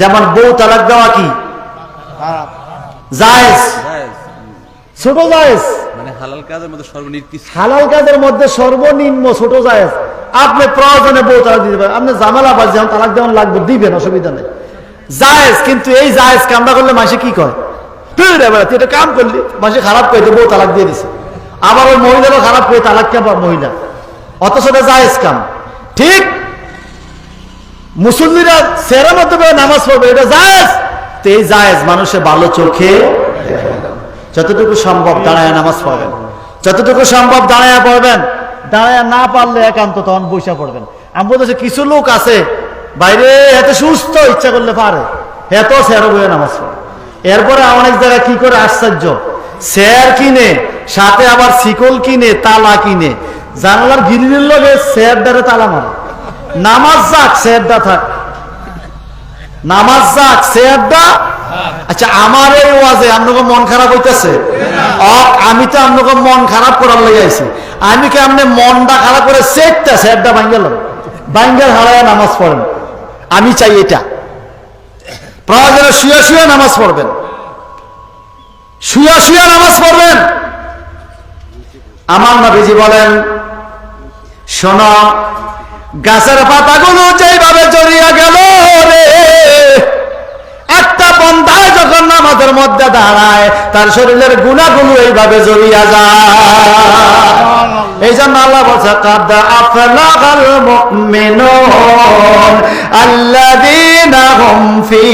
যেমন বউ তালাক দেওয়া কি? জায়েজ। ছোট জায়েজ। মানে হালাল কাজের মধ্যে সর্বনির্দিষ্ট। হালাল কাজের মধ্যে সর্বনিম্ন ছোট জায়েজ। আপনি প্রয়োজনে বউ তালাক দিতে পারেন। আপনি জামেলা বাজ যেমন তালাক যেমন লাগবে দিবেন অসুবিধা নেই। জায়েজ কিন্তু এই জায়েজ কামটা করলে মাসে কি কয়? তুই রে বেড়া, তুই এটা কাম করলি মাসে খারাপ করে বউ তালাক দিয়ে দিছে। আবার ওই মহিলারও খারাপ করে তালাক কে মহিলা অথচ এটা জায়েজ কাম। ঠিক মুসল্লিরা সেরা মধ্যে করে নামাজ পড়বে, এটা জায়েজ। তো এই জায়েজ মানুষের ভালো চোখে যতটুকু সম্ভব দাঁড়ায় নামাজ পড়বেন। যতটুকু সম্ভব দাঁড়ায় পড়বেন। দাঁড়ায় না পারলে একান্ত তখন বৈশা পড়বেন। আমি বলতেছি, কিছু লোক আছে, বাইরে এত সুস্থ, ইচ্ছা করলে পারে। এত স্যারও বইয়ে নামাজ পড়ে। এরপরে অনেক জায়গায় কি করে আশ্চর্য? স্যার কিনে, সাথে আবার শিকল কিনে, তালা কিনে। জানালার গিরিলের লগে স্যার দ্বারা তালা মারে। নামাজ যাক থাক। নামাজ যাক আচ্ছা আমার এই ওয়াজে আপনাকে মন খারাপ হইতেছে? আমি তো আপনাকে মন খারাপ করার লেগে আইছি। আমি কি আপনি মনটা খারাপ করে সেটটা সেটটা ভাঙ্গেলাম ভাঙ্গেল হারায় নামাজ পড়েন। আমি চাই এটা। প্রয়োজনে শুয়ে শুয়ে নামাজ পড়বেন। শুয়ে শুয়ে নামাজ পড়বেন। আমার নবীজি বলেন, শোনো গাছের পাতাগুলো যেভাবে জড়িয়ে গেল রে, একটা বন্ধায় যখন নামাজের মধ্যে দাঁড়ায়, তার শরীরের গুণাগুলো এইভাবে জড়িয়া যায়। এই জন্য আল্লাহ বলছে, কাদ আফলাগাল মুমিনুন আল্লাযীনা হুম ফি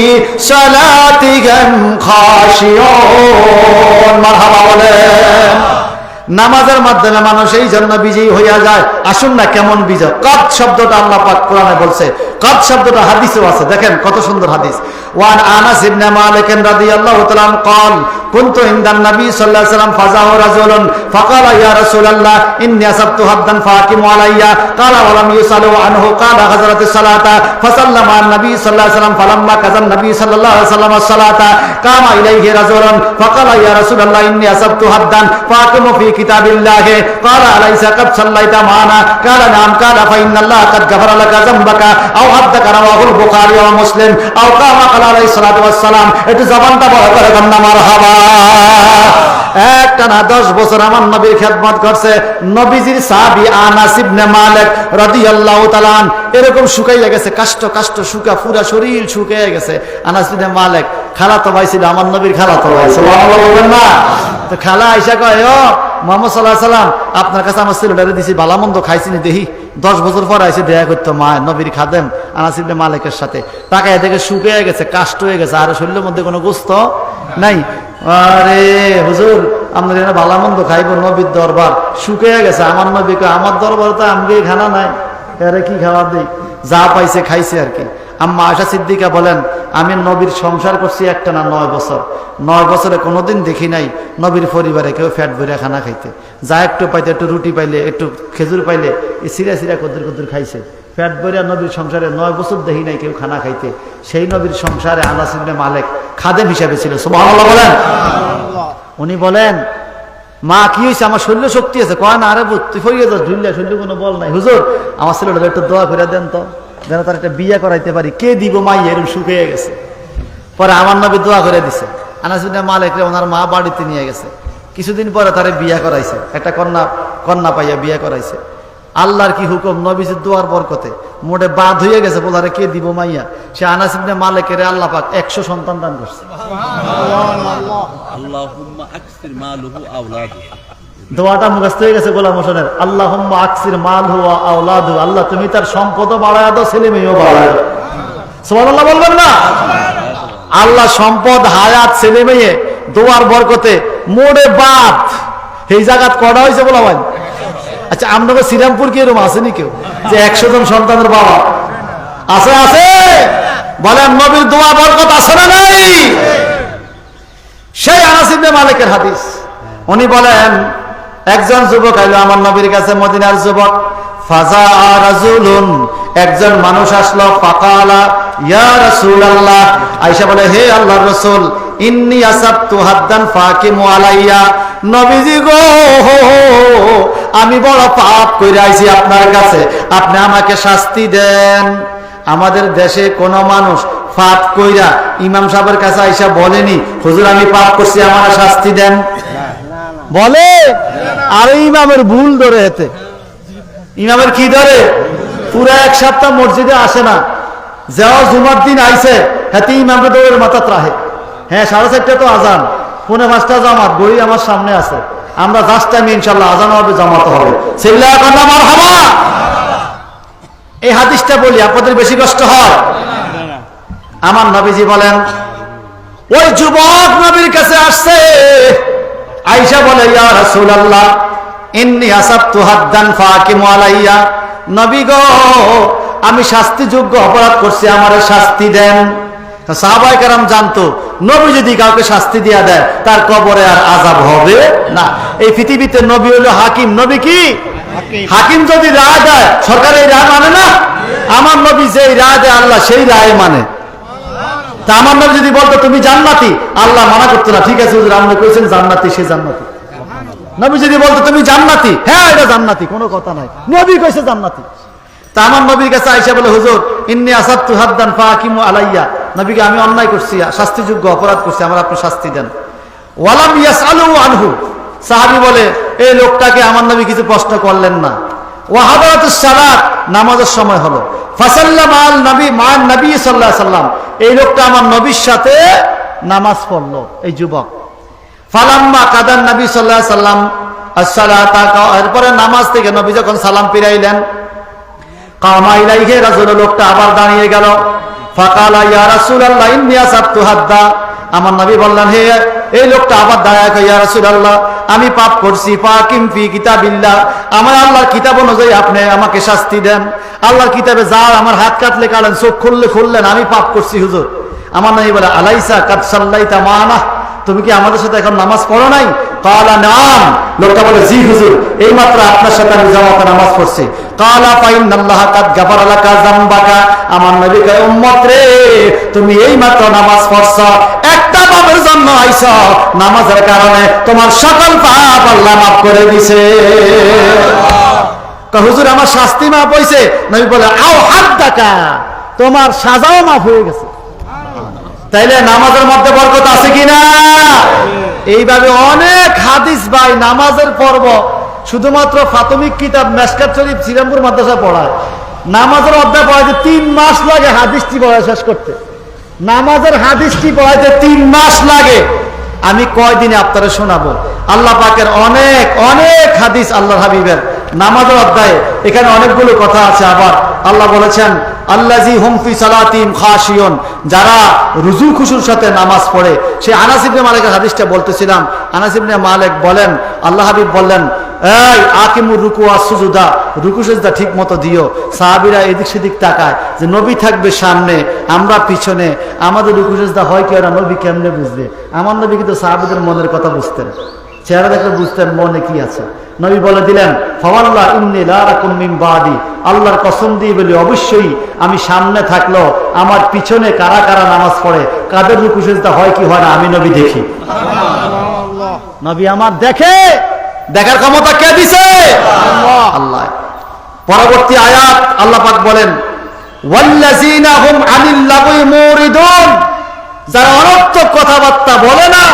সালাতিহিম খাশিয়ুন মারহাবা বলেন নামাজের মাধ্যমে মানুষ এই জন্য বিজয়ী হইয়া যায়। আসুন না কেমন বিজয় কদ শব্দটা আল্লাহ পাক কোরআনে বলছে কদ শব্দটা হাদিসেও আছে দেখেন কত সুন্দর হাদিস ওয়ান আনাস ইবনে মালিক রাদিয়াল্লাহু তাআলা قال كنت عند النبي صلى الله عليه وسلم فزاه رجل فقال يا رسول الله اني اصبت حدا فاقم علي قال ولم يسالوا عنه قال حضرت الصلاه فسلم على النبي صلى الله عليه وسلم فلما كذا النبي صلى الله عليه وسلم الصلاه قام اليه رجل فقال يا رسول الله اني اصبت حدا فاقم في كتاب الله قال اليس قد صليت معنا قال نعم قال فان الله قد غفر لك ذنبك او حدك رواه البخاري ومسلم او قام قال عليه الصلاه والسلام একটু জবানটা বড় করে কন্যা মারহাবা একটা না দশ বছর আমার নবীর খেদমত করছে নবীজির সাহাবি আনাস ইবনে মালিক রাদিয়াল্লাহু তাআলা আন এরকম শুকাইয়া গেছে কাষ্ট কাষ্ট শুকা পুরা শরীর শুকিয়ে গেছে আনাস ইবনে মালিক খালা তো ভাই ছিল আমার নবীর খালা তো ভাই সুবহানাল্লাহ বলবেন না তো খালা আইসা কয় ও মোহাম্মদ আপনার কাছে আমার নি দেখি দশ বছর পর আইসে দেখা গেছে, কাষ্ট হয়ে গেছে, আর শরীরের মধ্যে কোনো নাই। আরে এখানে ভালামন্দ খাইব নবীর দরবার। শুকিয়ে গেছে, আমার নবীকে আমার দরবার তো আমাকে খানা নাই। এরে কি খাবার দিই? যা পাইছে খাইছে আর কি। আম্মা আশা সিদ্দিকা বলেন, আমি নবীর সংসার করছি একটা না নয় বছর। নয় বছরে কোনোদিন দেখি নাই নবীর পরিবারে কেউ ফ্যাট ভরে খানা খাইতে। যা একটু পাইতে, একটু রুটি পাইলে, একটু খেজুর পাইলে সিরা সিরা কদ্দুর কদ্দুর খাইছে। ফ্যাট ভরে নবীর সংসারে নয় বছর দেখি নাই কেউ খানা খাইতে। সেই নবীর সংসারে আনাস ইবনে মালিক খাদেম হিসাবে ছিল। সুবহানাল্লাহ বলেন। উনি বলেন, মা, কি হয়েছে আমার শরীরে শক্তি আছে। কয়, না আরে তুই ফরিয়ে যাস ঢুললে শরীরে কোনো বল নাই। হুজুর, আমার ছেলেটা একটু দোয়া করে দেন তো। যেন তার একটা বিয়ে করাইতে পারি। কে দিব মাই এরকম শুকিয়ে গেছে। পরে আমার নবী দোয়া করে দিছে। আনাসুদ্দিন মালিক রে ওনার মা বাড়িতে নিয়ে গেছে। কিছুদিন পরে তারে বিয়ে করাইছে। একটা কন্যা কন্যা পাইয়া বিয়ে করাইছে। আল্লাহর কি হুকুম? নবীজির দোয়ার বরকতে। মোটে বাদ হয়ে গেছে বলারে কে দিব মাইয়া? সে আনাসিবনে মালিকের আল্লাহ পাক একশো সন্তান দান করছে। আল্লাহুম্মা আকসির মালুহু আওলাদুহু। দোয়াটা মুখস্থ হয়ে গেছে গোলাম হোসেনের। আল্লাহ আকসির মাল হুয়া আউলাদু আল্লাহ, তুমি তার সম্পদও বাড়ায় দাও, ছেলে মেয়েও বাড়ায় দাও। বলবেন না? আল্লাহ সম্পদ, হায়াত, ছেলে মেয়ে, দোয়ার বরকতে মোড়ে বাদ। এই জায়গাত কটা হয়েছে বলা ভাই? আচ্ছা আপনাকে শ্রীরামপুর কি এরকম আসেনি কেউ? যে একশো জন সন্তানের বাবা। আছে আছে? বলেন, নবীর দোয়া বরকত আছে না নাই? সেই আনাসিবনে মালিকের হাদিস। উনি বলেন একজন যুবক আইলো আমার নবীর কাছে, মদিনার যুবক। একজন মানুষ আসলো, ফাকালা হে আল্লাহর রাসূল আলাইয়া। আমি বড় পাপ কইরা আইছি আপনার কাছে। আপনি আমাকে শাস্তি দেন। আমাদের দেশে কোন মানুষ পাপ কইরা ইমাম সাহেবের কাছে আইসা বলেনি, হুজুর, আমি পাপ করছি, আমার শাস্তি দেন। বলে? আর ইমামের ভুল ধরে এতে। ইমামের কি ধরে? পুরো এক সপ্তাহ মসজিদে আসে না। যাওয়া জুমার দিন আইসে হাতে ইমামকে দৌড়ের মাথা ত্রাহে হ্যাঁ সাড়ে চারটে তো আজান। পৌনে পাঁচটা জামাত, বই আমার সামনে আছে। আমরা জাস্ট টাইমে ইনশাল্লাহ আজান হবে, জামাত হবে। আমার এই হাদিসটা বলি, আপনাদের বেশি কষ্ট হয়? আমার নবীজি বলেন, ওই যুবক নবীর কাছে আসছে। আইসা বলে ইয়া রাসূলুল্লাহ ইন্নী আসাবতু হাদ্দান ফাকিমু আলাইয়া। নবী গো আমি শাস্তিযোগ্য অপরাধ করছি আমারে শাস্তি দেন। সাহাবাই কারাম জানতো নবী যদি কাউকে শাস্তি দিয়া দেয় তার কবরে আর আজাব হবে না। এই পৃথিবীতে নবী হলো হাকিম। নবী কি? হাকিম যদি রায় দেয় সরকার এই রায় মানে না? আমার নবী যেই রায় দেয় আল্লাহ সেই রায় মানে। তা আমার নবী যদি বলতো, তুমি জান্নাতি? আল্লাহ মানা করতো না। ঠিক আছে, হুজুর, আপনি কইছেন জান্নাতি, সে জান্নাতি। নবী যদি বলতো, তুমি জান্নাতি? হ্যাঁ এটা জান্নাতি, কোনো কথা নাই। নবী কইছে জান্নাতি। তা আমার নবীর কাছে আইসা বলে, হুজুর, ইন্নি আসাদতু হাদ্দান ফাকিমু আলাইয়া। নবীকে আমি অন্যায় করছি, শাস্তিযোগ্য অপরাধ করছি, আমার আপনি শাস্তি দেন। ওয়ালাম ইয়াসআলু আনহু। সাহাবী বলে, এই লোকটাকে আমার নবী কিছু প্রশ্ন করলেন না। ওয়াহাদাতুস সালাত, নামাজের সময় হলো। ফাসাল্লাম আল নবী মা নবী আলাইহি সাল্লাম। এই লোকটা আমার নবীর সাথে নামাজ পড়ল, এই যুবক। ফালাম্মা কাদান নবী আলাইহি সাল্লাম এরপরে নামাজ থেকে নবী যখন সালাম ফিরাইলেন, কামা ইলাইহে রাজুল লোকটা আবার দাঁড়িয়ে গেল। ফাকালা, ইয়া রাসূলুল্লাহ, ইন্নী আসাবতু হাদ্দা। আমার নবী বললেন হে এই লোকটা আবার দাঁড়ায় কয়, ইয়া রাসূলুল্লাহ আমি পাপ করছি ফাকিম ফি কিতাবিল্লাহ। আমার আল্লাহর কিতাব অনুযায়ী আপনি আমাকে শাস্তি দেন। আল্লাহর কিতাবে যা আমার হাত কাটলে কাটেন চোখ খুললে খুললেন আমি পাপ করছি হুজুর। আমার নবী বলে আলাইসা কাদ সাল্লাইতা মানা তুমি কি আমাদের সাথে এখন নামাজ পড়ো নাই? কালা নাম। লোকটা বলে জি হুজুর এই মাত্র আপনার সাথে আমি জামাতে নামাজ পড়ছি। তুমি এই মাত্র নামাজ পড়ছ, একটা পাপের জন্য আইছ। নামাজের কারণে তোমার সকল পাপ আল্লাহ মাফ করে দিছে। হুজুর, আমার শাস্তি মাফ হইছে। নবী বলে, আও হাত ডাকা তোমার সাজাও মাফ হয়ে গেছে। তাইলে নামাজের মধ্যে বরকত আছে কিনা? এইভাবে অনেক হাদিস ভাই নামাজের পর্ব শুধুমাত্র প্রাথমিক কিতাব মেসকাত শরীফ শ্রীরামপুর মাদ্রাসা পড়ায়। নামাজের অধ্যায় পড়াইতে তিন মাস লাগে হাদিসটি পড়া শেষ করতে। নামাজের হাদিসটি পড়াইতে তিন মাস লাগে। আমি কয়দিনে আপনারা শোনাবো? আল্লাহ পাকের অনেক অনেক হাদিস আল্লাহ হাবিবের নামাজের অধ্যায়ে। এখানে অনেকগুলো কথা আছে আবার। আল্লাহ বলেছেন আল্লাজি হুমফি সালাতিম খাসিয়ন যারা রুজু খুশুর সাথে নামাজ পড়ে, সে আনাসিবনে মালিকের হাদিসটা বলতেছিলাম। আনাসিবনে মালিক বলেন, আল্লাহ হাবিব বললেন এই আকিমুর রুকু আর রুকু সুজদা ঠিক মতো দিও। সাহাবিরা এদিক সেদিক তাকায় যে নবী থাকবে সামনে আমরা পিছনে। আমাদের রুকু সুজদা হয় কি ওরা নবী কেমনে বুঝবে? আমার নবী কিন্তু সাহাবিদের মনের কথা বুঝতেন। চেহারা দেখলে বুঝতেন মনে কি আছে। নবী বলে দিলেন ফওয়াল্লাহ ইন্নি লা বাদি। আল্লাহর কসম দিয়ে বলি অবশ্যই আমি সামনে থাকল আমার পিছনে কারা কারা নামাজ পড়ে কাদের রুকু সেজদা হয় কি হয় না আমি নবী দেখি। নবী আমার দেখে। দেখার ক্ষমতা কে দিছে? আল্লাহ। পরবর্তী আয়াত আল্লাহ পাক বলেন যারা অনর্থক কথাবার্তা বলে না,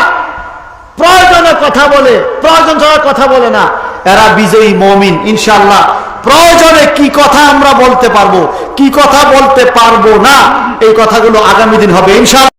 প্রয়োজনে কথা বলে, প্রয়োজন ছাড়া কথা বলে না, এরা বিজয়ী মমিন ইনশাল্লাহ প্রয়োজনে কি কথা আমরা বলতে পারব, কি কথা বলতে পারব না, এই কথাগুলো আগামী দিন হবে ইনশাল্লাহ